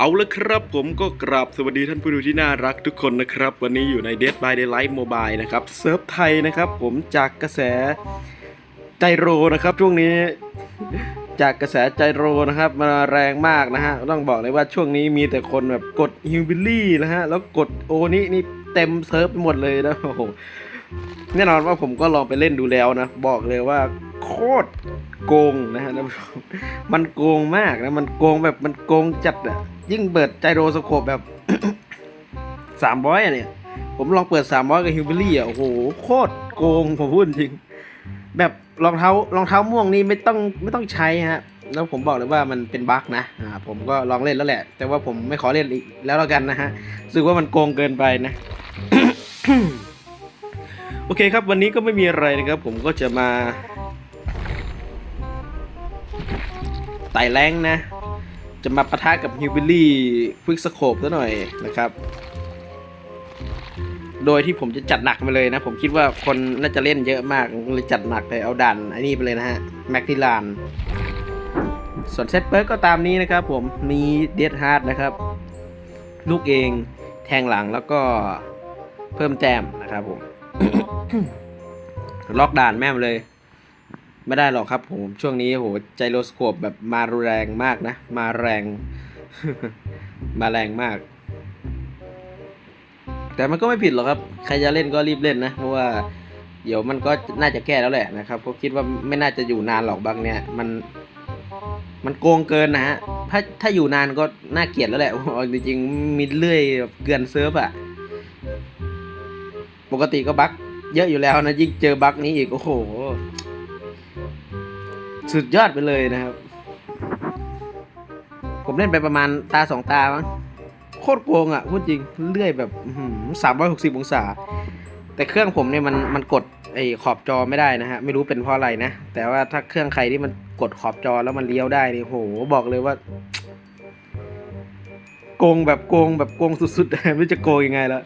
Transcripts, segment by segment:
เอาละครับผมก็กราบสวัสดีท่านผู้ดูที่น่ารักทุกคนนะครับ วันนี้อยู่ใน Dead by Daylight Mobile นะครับเซิร์ฟไทยนะครับผมจากกระแสใจโรนะครับช่วงนี้จากกระแสใจโรนะครับมาแรงมากนะฮะต้องบอกเลยว่าช่วงนี้มีแต่คนแบบกดฮิวบิลลี่นะฮะแล้วกดโอนี่นี่เต็มเซิร์ฟไปหมดเลยนะโอ้โหแน่นอนว่าผมก็ลองไปเล่นดูแล้วนะ บอกเลยว่าโคตรโกงนะฮะท่านผู้ชมมันโกงมากนะ มันโกงแบบมันโกงจัดอะ ยิ่งเปิดไจโรสโคปแบบ สามร้อยอะเนี่ย ผมลองเปิดสามร้อยกับฮิวเบอรี่อะโอ้โห โคตรโกง ผมพูดจริง แบบรองเท้ารองเท้าม่วงนี่ไม่ต้องไม่ต้องใช้ฮะ แล้วผมบอกเลยว่ามันเป็นบั๊กนะ อ่า ผมก็ลองเล่นแล้วแหละ แต่ว่าผมไม่ขอเล่นอีกแล้วแล้วกันนะฮะรู้สึกว่ามันโกงเกินไปนะโอเคครับ วันนี้ก็ไม่มีอะไรนะครับ ผมก็จะมาไต่แรงนะ จะมาปะทะกับฮิวบิลลี่ควิกสโคปซะหน่อยนะครับ โดยที่ผมจะจัดหนักไปเลยนะ ผมคิดว่าคนน่าจะเล่นเยอะมากเลยจัดหนักเลยเอาดันไอ้นี่ไปเลยนะฮะ แม็กทิลาน ส่วนเซตเปิร์กก็ตามนี้นะครับผมมีเดดฮาร์ดนะครับ ลูกเองแทงหลังแล้วก็เพิ่มแต้มนะครับผม ล็อกด่านแม่มเลย ไม่ได้หรอกครับ ผมช่วงนี้โหไจโรสโคปแบบมาแรงมากนะ มาแรง มาแรงมาก แต่มันก็ไม่ผิดหรอกครับ ใครจะเล่นก็รีบเล่นนะ เพราะว่าเดี๋ยวมันก็น่าจะแก้แล้วแหละนะครับก็คิดว่าไม่น่าจะอยู่นานหรอกบางเนี่ยมัน มันโกงเกินนะฮะถ้าถ้าอยู่นานก็น่าเกลียดแล้วแหละจริงๆมีเลื่อยเกลือนเซิร์ฟอะปกติก็บั๊กเยอะอยู่แล้วนะยิ่งเจอบั๊กนี้อีกโอ้โห สุดยอดไปเลยนะครับ ผมเล่นไปประมาณตาสองตามั้งโคตรโกงอะพูดจริงเลื่อยแบบสามร้อยหกสิบองศา แต่เครื่องผมเนี่ยมันมันกดไอ้ขอบจอไม่ได้นะฮะ ไม่รู้เป็นเพราะอะไรนะ แต่ว่าถ้าเครื่องใครที่มันกดขอบจอแล้วมันเลี้ยวได้นี่โห บอกเลยว่า โกงแบบโกงแบบโกงสุดๆไม่รู้จะโกงยังไงล้ว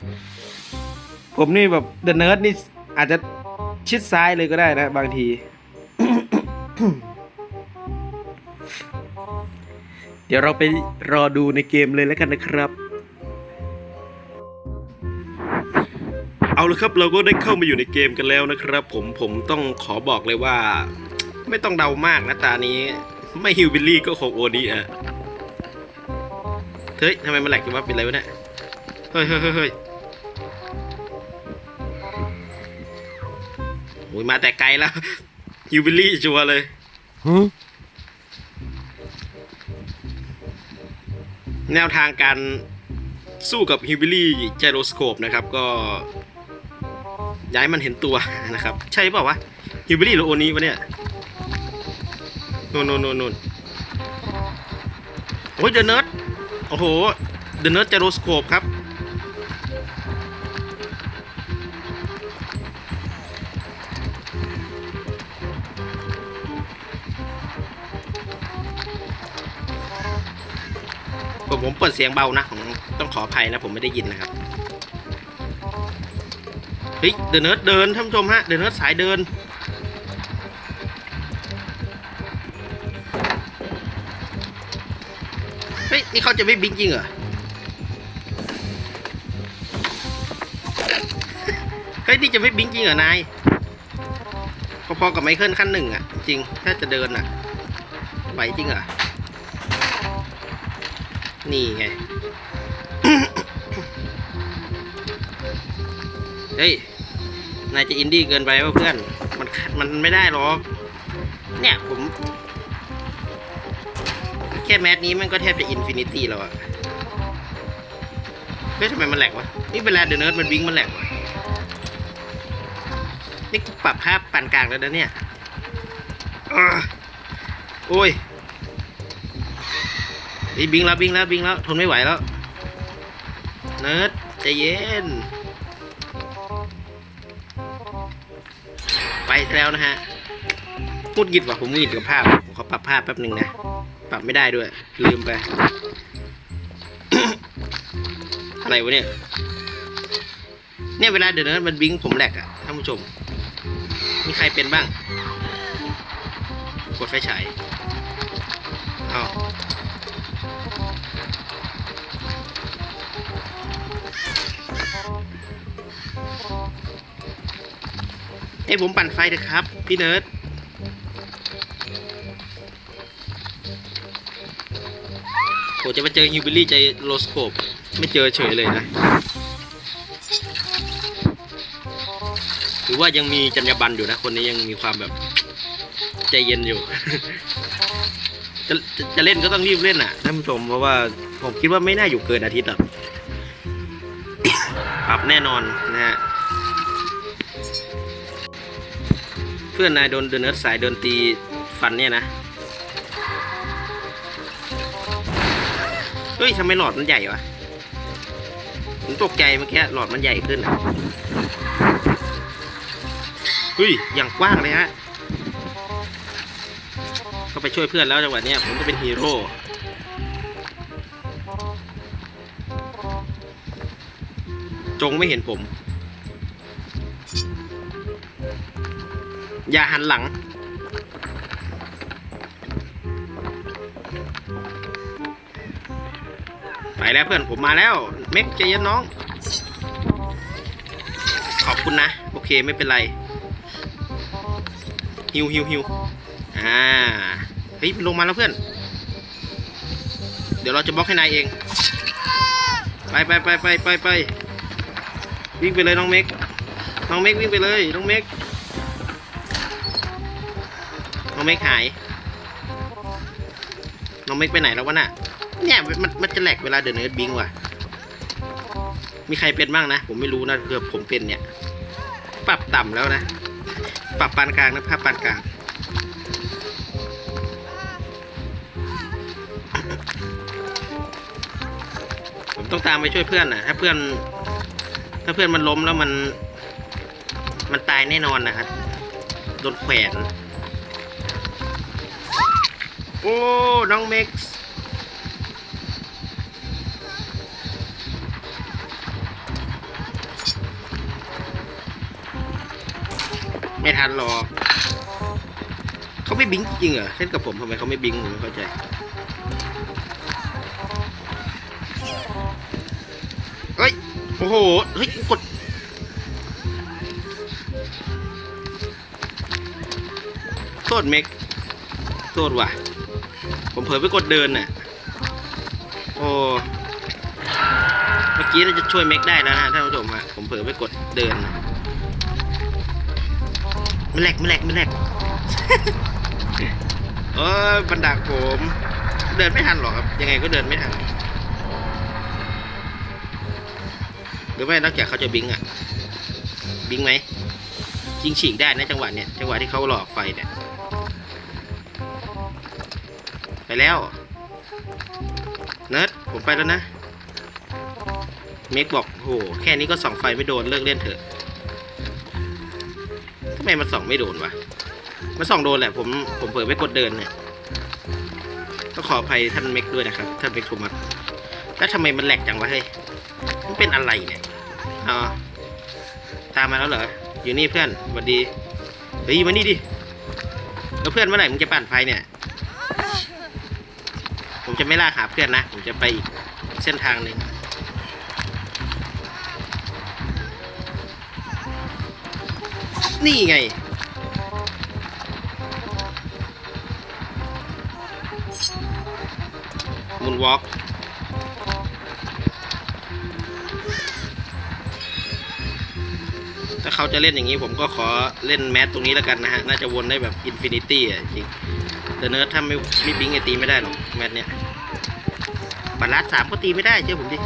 ผมนี่แบบเดอะเนิร์ดนี่อาจจะชิดซ้ายเลยก็ได้นะ บางที ดี๋ยวเราไปรอดูในเกมเลยแล้วกันนะครับ เอาละครับเราก็ได้เข้ามาอยู่ในเกมกันแล้วนะครับ ผมผมต้องขอบอกเลยว่า ไม่ต้องเดามากนะตานี้ ไม่ฮิวบิลลี่ก็คงโอดีอะเฮ้ยทำไมมันแหลกกันวะเป็นไรวะเนี่ยเฮ้ยเฮ้ยเฮ้ยเฮ้ยโอ้ยมาแต่ไกลแล้วฮิวบิลลี่ชัวร์เลย แนวทางการสู้กับฮิวบิลี่ไจโรสโคปนะครับก็ย้ายมันเห็นตัวนะครับ ใช่เปล่าวะฮิวบิลี่หรือโอนี้วะเนี่ยนู่นนู่นนู่นนู่นโอ้ยเดอะเนิร์ดโอ้โหเดอะเนิร์ดไจโรสโคปครับ ผมเปิดเสียงเบานะผมต้องขออภัยนะ ผมไม่ได้ยินนะครับเฮ้ยเดอะเนิร์ดเดินท่านผู้ชมฮะเดอะเนิร์ดสายเดินเฮ้ยนี่เขาจะไม่บิ๊กจริงเหรอเฮ้ยนี่จะไม่บิ๊กจริงเหรอนายพอๆกับไมเคิลขั้นหนึ่งอะ จริงถ้าจะเดินอะไหวจริงเหรอ นี่ไง เฮ้ย นายจะอินดี้เกินไปว่าเพื่อน มันมันไม่ได้หรอก เนี่ยผม แค่แมสนี้มันก็แทบจะอินฟินิตี้แล้วอะเฮ้ยทำไมมันแหลกวะ นี่เวลาเดอะเนิร์ดมันวิ่งมันแหลกวะนี่กูปรับภาพปานกลางแล้วนะเนี่ยอ่าโอ้ย อ้บิงแล้วบิงแล้วบิงแล้วทนไม่ไหวแล้ว เนิร์ดใจเย็น ไปแล้วนะฮะพูดหงิดว่ะผมหงิดกับภาพ ผมขอปรับภาพแป๊บหนึ่งนะ ปรับไม่ได้ด้วย ลืมไป อะไรวะเนี่ย เนี่ยเวลาเดินนั้นมันบิงผมแหลกอะท่านผู้ชม มีใครเป็นบ้าง กดไฟฉายเอา ให้ผมปั่นไฟเถอะครับ พี่เนิร์ดผมจะมาเจอฮิวบิลี่ใจโลสโคปไม่เจอเฉยเลยนะหรือว่ายังมีจรรยาบรรณอยู่นะ คนนี้ยังมีความแบบใจเย็นอยู่จะจะจะเล่นก็ต้องรีบเล่นอะท่านผู้ชมเพราะว่าผมคิดว่าไม่น่าอยู่เกินอาทิตย์อะปรับแน่นอนนะฮะ พื่อนนายโดนเดินเนิร์สายโดนตีฟันเนี่ยนะ เฮ้ยทำไมหลอดมันใหญ่วะ ผมตกใจเมื่อกี้หลอดมันใหญ่ขึ้นอะเฮ้ย อย่างกว้างเลยฮะ ก็ไปช่วยเพื่อนแล้วจังหวะเนี้ยผมก็เป็นฮีโร่จงไม่เห็นผม อย่าหันหลัง ไปแล้วเพื่อนผมมาแล้ว เม็กใจเย็นน้อง ขอบคุณนะ โอเคไม่เป็นไร ฮิวฮิวฮิวอ่า เฮ้ยลงมาแล้วเพื่อน เดี๋ยวเราจะบล็อกให้นายเอง ไปไปไปไปไปไปวิ่งไปเลยน้องเม็ก น้องเม็กวิ่งไปเลย น้องเม็ก องเม็กหาย น้องเม็กไปไหนแล้ววะน่ะ เนี่ยมันมันจะแหลกเวลาเดินเนิร์ดบิงว่ะ มีใครเป็นบ้างนะ ผมไม่รู้นะเกือบผมเป็นเนี่ย ปรับต่ำแล้วนะ ปรับปานกลางนะภาพปานกลาง ผมต้องตามไปช่วยเพื่อนนะถ้าเพื่อน ถ้าเพื่อนมันล้มแล้วมัน มันตายแน่นอนนะครับโดนแขวน โอ้ น้องเม็กซ์ไม่ทันหรอก เขาไม่บิงจริงเหรอเล่นกับผมทำไมเขาไม่บิงผมไม่เข้าใจเฮ้ย โอ้โห เฮ้ย กดโทษเม็กโทษว่ะ ลอไปกดเดินน่ะ โอ้ เมื่อกี้เราจะช่วยเมกได้แล้วนะท่านผู้ชมฮะผมเผลอไปกดเดินนะไม่แหลกไม่แหลกไม่แหลกเออบันดาผม เดินไม่ทันหรอกครับ ยังไงก็เดินไม่ทัน หรือไม่นอกจากเขาจะบิงอะบิงไหมยิงฉีกได้นะจังหวะเนี้ยจังหวะที่เขาหลอกไฟเนี่ย แล้ว เนิร์ดผมไปแล้วนะ เมกบอกโหแค่นี้ก็ส่องไฟไม่โดนเลิกเล่นเถอะทำไมมันส่องไม่โดนวะมันส่องโดนแหละ ผมผมเผลอไปกดเดินเนี่ยต้องขออภัยท่านเมกด้วยนะครับท่านเมกโทมัสแล้วทำไมมันแหลกจังวะเฮ้ยมันเป็นอะไรเนี่ยอ๋อตามมาแล้วเหรออยู่นี่เพื่อนสวัสดีเฮ้ยมานี่ดิแล้วเพื่อนเมื่อไหร่มึงจะปั่นไฟเนี่ย ผมจะไม่ล่าหาเพื่อนนะ ผมจะไปอีกเส้นทางหนึ่งนี่ไง มุนวอล์กถ้าเขาจะเล่นอย่างนี้ผมก็ขอเล่นแมสตรงนี้แล้วกันนะฮะ น่าจะวนได้แบบอินฟินิตี้อะจริง แต่เนิร์ดถ้าไม่ไม่บิงไอตีไม่ได้หรอกแมตช์เนี้ยบัตรลัดสามก็ตีไม่ได้เชื่อผมดิ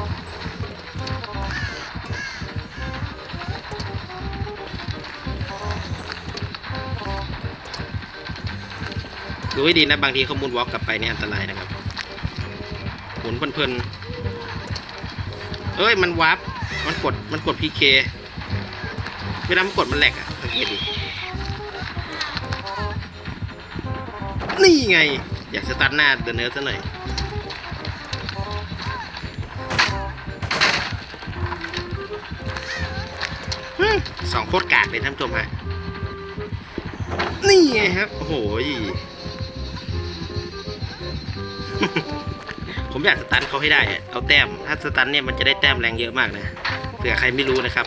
ดูให้ดีนะบางทีเขามูนวอล์กกลับไปเนี่ยอันตรายนะครับหมุนเพลินๆเอ้ยมันวาร์ปมันกดมันกดพีเคเวลามันกดมันแหลกอะสังเกตดิ นี่ไง อยากสตาร์ทหน้าเดนเนอร์ซะหน่อยสองโคตรกากเลยท่านผู้ชมฮะ นี่ไงครับ โอ้โหผมอยากสตันเขาให้ได้ เอาแต้ม ถ้าสตันเนี่ยมันจะได้แต้มแรงเยอะมากนะเผื่อใครไม่รู้นะครับ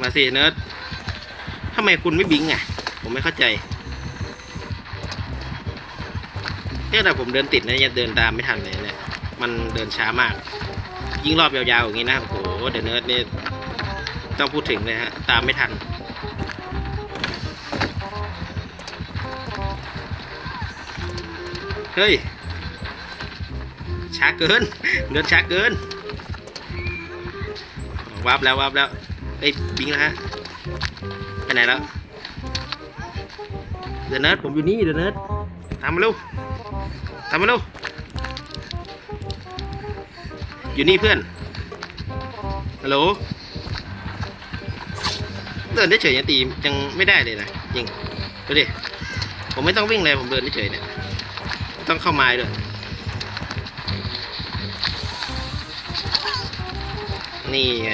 มาสิเนิร์ดำไมคุณไม่บิงอะ ผมไม่เข้าใจเนี่ยแต่ผมเดินติดนะยังเดินตามไม่ทันเลยเนี่ย มันเดินช้ามาก ยิ่งรอบยาวๆอย่างนี้นะ โอ้โห เดอะเนิร์ดนี่ต้องพูดถึงเลยฮะ ตามไม่ทัน เฮ้ย ช้าเกิน เดินช้าเกินวับแล้ววับแล้ว เอ้ยบิงแล้วฮะ ไปไหนแล้วเดอะเนิร์ดผมอยู่นี่เดอะเนิร์ดตามาเร็วตามาเร็วอยู่นี่เพื่อนฮัลโหลเดินเฉยยังตียังไม่ได้เลยนะจริงดูดิผมไม่ต้องวิ่งเลยผมเดินเฉยเนี่ยต้องเข้าไม้ด้วยนี่ไง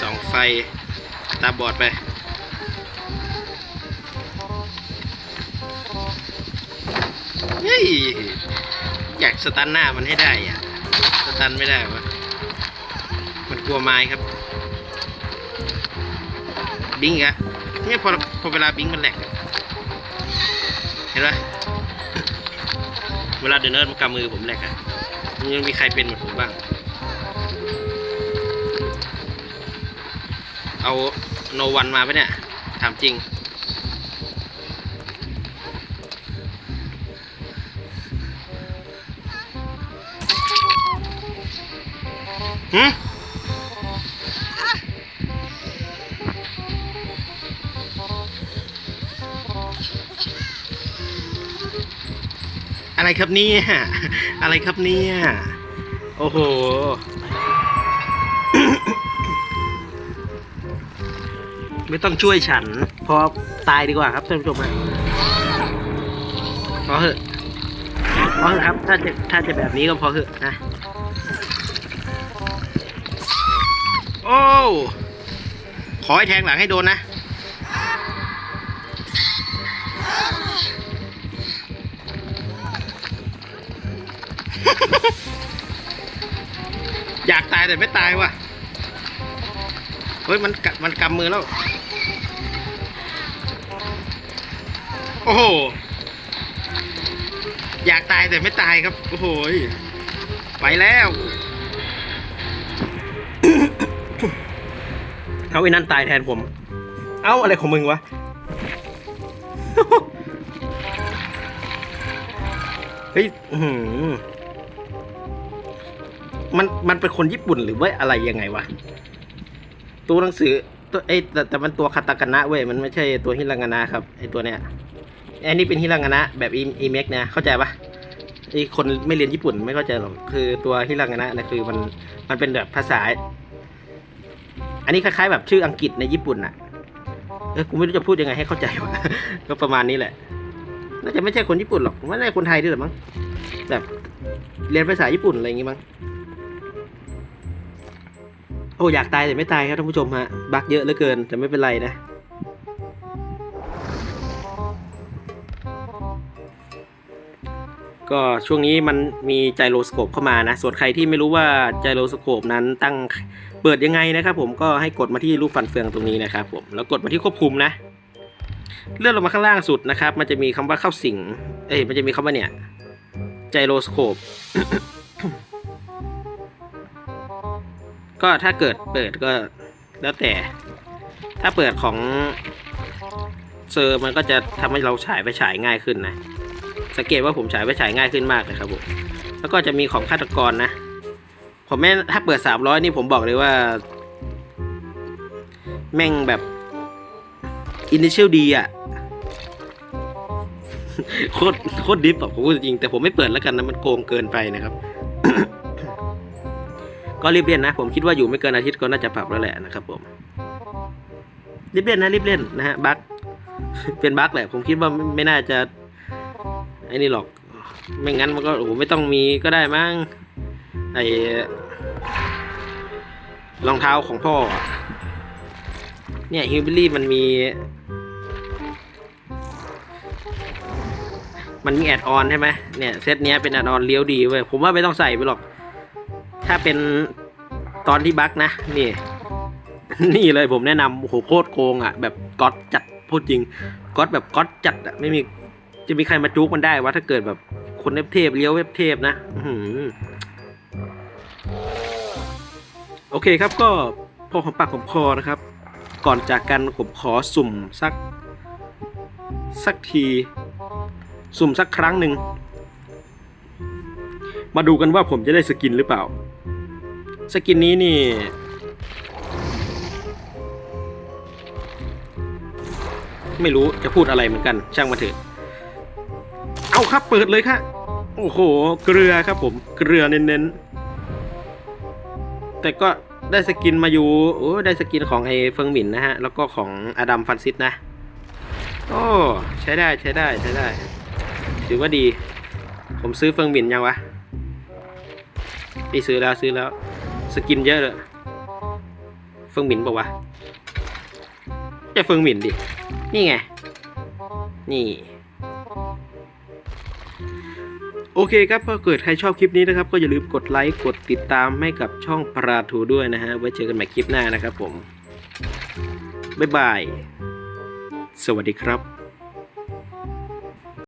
สองไฟตาบอดไป สตันหน้ามันให้ได้อะสตันไม่ได้วะมันกลัวไม้ครับ บิงอีกอะเนี่ยพอพอเวลาบิงมันแหลกเห็นไหมเวลาเดินเนิร์ดมันกำมือผมแหลกอะมันยังมีใครเป็นเหมือนผมบ้าง เอาโนวันมาปะเนี่ย ถามจริง หืมอะไรครับเนี่ย อะไรครับเนี่ย โอ้โห ไม่ต้องช่วยฉัน พอตายดีกว่าครับท่านผู้ชมฮะพอเหอะพอเหอะครับ ถ้าจะถ้าจะแบบนี้ก็พอเหอะนะ โอ้ขอให้แทงหลังให้โดนนะ อยากตายแต่ไม่ตายว่ะ เฮ้ยมันมันกำมือแล้ว โอ้โห อยากตายแต่ไม่ตายครับ โอ้โหยไปแล้ว เอาไอ้นั่นตายแทนผม เอ้าอะไรของมึงวะ เฮ้ยมันมันเป็นคนญี่ปุ่นหรือว่าอะไรยังไงวะ ตัวหนังสือตัวเอ้แต่แต่มันตัวคาตากันะเว้ยมันไม่ใช่ตัวฮิรังานะครับไอตัวเนี้ยอันนี้เป็นฮิรังานะแบบอีอีเม็กนะเข้าใจปะไอคนไม่เรียนญี่ปุ่นไม่เข้าใจหรอกคือตัวฮิรังานะนะคือมันมันเป็นแบบภาษา อันนี้คล้ายๆแบบชื่ออังกฤษในญี่ปุ่นน่ะเออกูไม่รู้จะพูดยังไงให้เข้าใจวะก็ประมาณนี้แหละ น่าจะไม่ใช่คนญี่ปุ่นหรอกไม่ใช่คนไทยด้วยหรอมั้ง แบบเรียนภาษาญี่ปุ่นอะไรอย่างงี้มั้ง โอ้อยากตายแต่ไม่ตายครับท่านผู้ชมฮะ บักเยอะเหลือเกินแต่ไม่เป็นไรนะ ก็ช่วงนี้มันมีไจโรสโคปเข้ามานะ ส่วนใครที่ไม่รู้ว่าไจโรสโคปนั้นตั้งเปิดยังไงนะครับผมก็ให้กดมาที่รูปฟันเฟืองตรงนี้นะครับผมแล้วกดมาที่ควบคุมนะ เลื่อนลงมาข้างล่างสุดนะครับ มันจะมีคำว่าเข้าสิงเอ้ยมันจะมีคำว่าเนี่ยไจโรสโคปก็ถ้าเกิดเปิดก็แล้วแต่ ถ้าเปิดของเซอร์มันก็จะทำให้เราฉายไปฉายง่ายขึ้นนะ สังเกตว่าผมฉายไปฉายง่ายขึ้นมากเลยครับผมแล้วก็จะมีของฆาตกรนะ ผมแม่ถ้าเปิดสามร้อยนี่ผมบอกเลยว่า แม่งแบบ initial D อะโคตรโคตรดิฟอะผมพูดจริงแต่ผมไม่เปิดแล้วกันนะมันโกงเกินไปนะครับ ก็รีบเล่นนะ ผมคิดว่าอยู่ไม่เกินอาทิตย์ก็น่าจะปรับแล้วแหละนะครับ ผมรีบเล่นนะรีบเล่นนะฮะบั๊กเป็นบั๊กแหละผมคิดว่าไมไม่น่าจะ ไอ้นี่หรอก ไม่งั้นมันก็โอ้ไม่ต้องมีก็ได้มั้งไอรองเท้าของพ่อ เนี่ยฮิวบิลี่มันมี มันมีแอดออนใช่ไหมเนี่ยเซตเนี้ยเป็นแอดออนเลี้ยวดีเว้ยผมว่าไม่ต้องใส่ไปหรอก ถ้าเป็นตอนที่บั๊กนะ นี่ นี่เลยผมแนะนำโอ้โหโคตรโกงอะ แบบก๊อตจัดพูดจริงก๊อตแบบก๊อตจัดอะไม่มี จะมีใครมาจุกมันได้วะถ้าเกิดแบบคนเว็บเทพเลี้ยวเว็บเทพนะอโอเคครับก็พอของปากของคอนะครับ ก่อนจากกันผมขอสุ่มสัก สักที สุ่มสักครั้งหนึ่ง มาดูกันว่าผมจะได้สกินหรือเปล่า สกินนี้นี่ไม่รู้จะพูดอะไรเหมือนกัน ช่างมาเถอะ เอาครับเปิดเลยครับโอ้โห เกลือครับผม เกลือเน้นๆ แต่ก็ได้สกินมาอยู่โอ้ได้สกินของไอ้เฟิงหมินนะฮะ แล้วก็ของอดัมฟันซิสนะ โอ้ใช้ได้ใช้ได้ใช้ได้ ถือว่าดี ผมซื้อเฟิงหมินยังวะพี่ซื้อแล้วซื้อแล้ว สกินเยอะเลยเฟิงหมินบอกว่าวะจะเฟิงหมินดิ นี่ไง นี่ โอเคครับพอเกิดใครชอบคลิปนี้นะครับ ก็อย่าลืมกดไลค์กดติดตามให้กับช่องปราทูด้วยนะฮะไว้เจอกันใหม่คลิปหน้านะครับผมบ๊ายบาย สวัสดีครับ